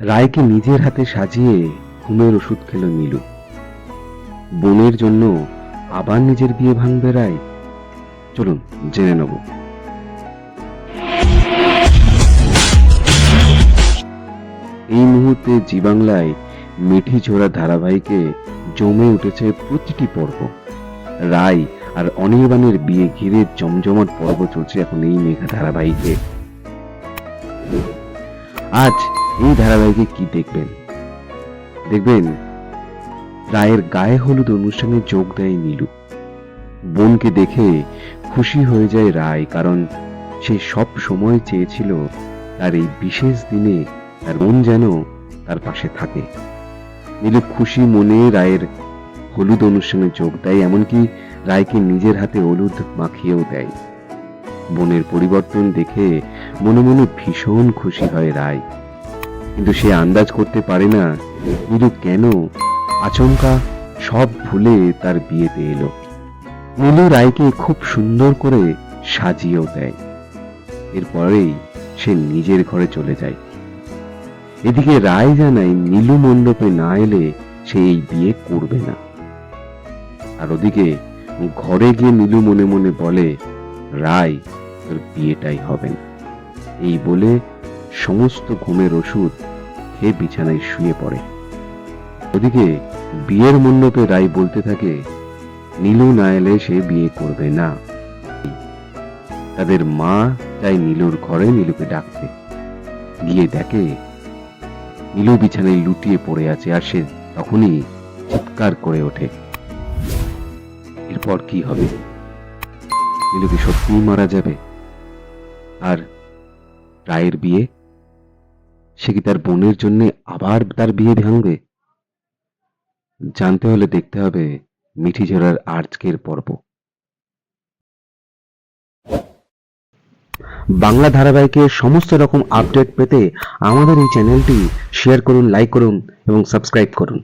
রায়কে নিজের হাতে সাজিয়ে ঘুমের ওষুধ খেল নীলু। বোনের জন্য আবার নিজের বিয়ে ভাঙবে রায়। চলুন, জেনে নেব। এই মুহূর্তে জি বাংলায় মিঠি ঝোড়া ধারাবাহিকে জমে উঠেছে প্রতিটি পর্ব। রায় আর অনির্বাণের বিয়ে ঘিরে জমজমাট পর্ব চলছে এখন এই মেঘা ধারাবাহিকে। আজ এই ধারাবাহিকে কি দেখবেন? দেখবেন, রায়ের গায়ে হলুদ অনুষ্ঠানে যোগ দেয় নীলু। বোনকে দেখে খুশি হয়ে যায় রায়, কারণ সে সব সময় চেয়েছিল তার এই বিশেষ দিনে তার বোন যেন তার পাশে থাকে। নীলু খুশি মনে রায়ের হলুদ অনুষ্ঠানে যোগ দেয়, এমনকি রায়কে নিজের হাতে হলুদ মাখিয়েও দেয়। বোনের পরিবর্তন দেখে মনে মনে ভীষণ খুশি হয় রায়। কিন্তু সে আন্দাজ করতে পারে না নীলু কেন আচমকা সব ভুলে তার বিয়েতে এলো। নীলু রায়কে খুব সুন্দর করে সাজিয়েও দেয়। এরপরেই সে নিজের ঘরে চলে যায়। এদিকে রায় জানায় নীলু মণ্ডপে না এলে সে এই বিয়ে করবে না। আর ওদিকে ঘরে গিয়ে নীলু মনে মনে বলে, রায়, তোর বিয়েটাই হবে না। এই বলে সমস্ত ঘুমের ওষুধ খেয়ে বিছানায় শুয়ে পড়ে। ওদিকে বিয়ের মণ্ডপে রায় বলতে থাকে, নীলু না এলে সে বিয়ে করবে না। তাদের মা যায় নীলুর ঘরে নীলুকে ডাকতে গিয়ে দেখে নীলু বিছানায় লুটিয়ে পড়ে আছে আর সে তখনই চিৎকার করে ওঠে। এরপর কি হবে? নীলু কি সত্যিই মারা যাবে? আর রায়ের বিয়ে? সে কি তার বোনের জন্য আবার তার বিয়ে ভাঙবে? জানতে হলে দেখতে হবে মিঠি ঝরার আজকের পর্ব। বাংলা ধারাবাহিকের সমস্ত রকম আপডেট পেতে আমাদের এই চ্যানেলটি শেয়ার করুন লাইক করুন এবং সাবস্ক্রাইব করুন।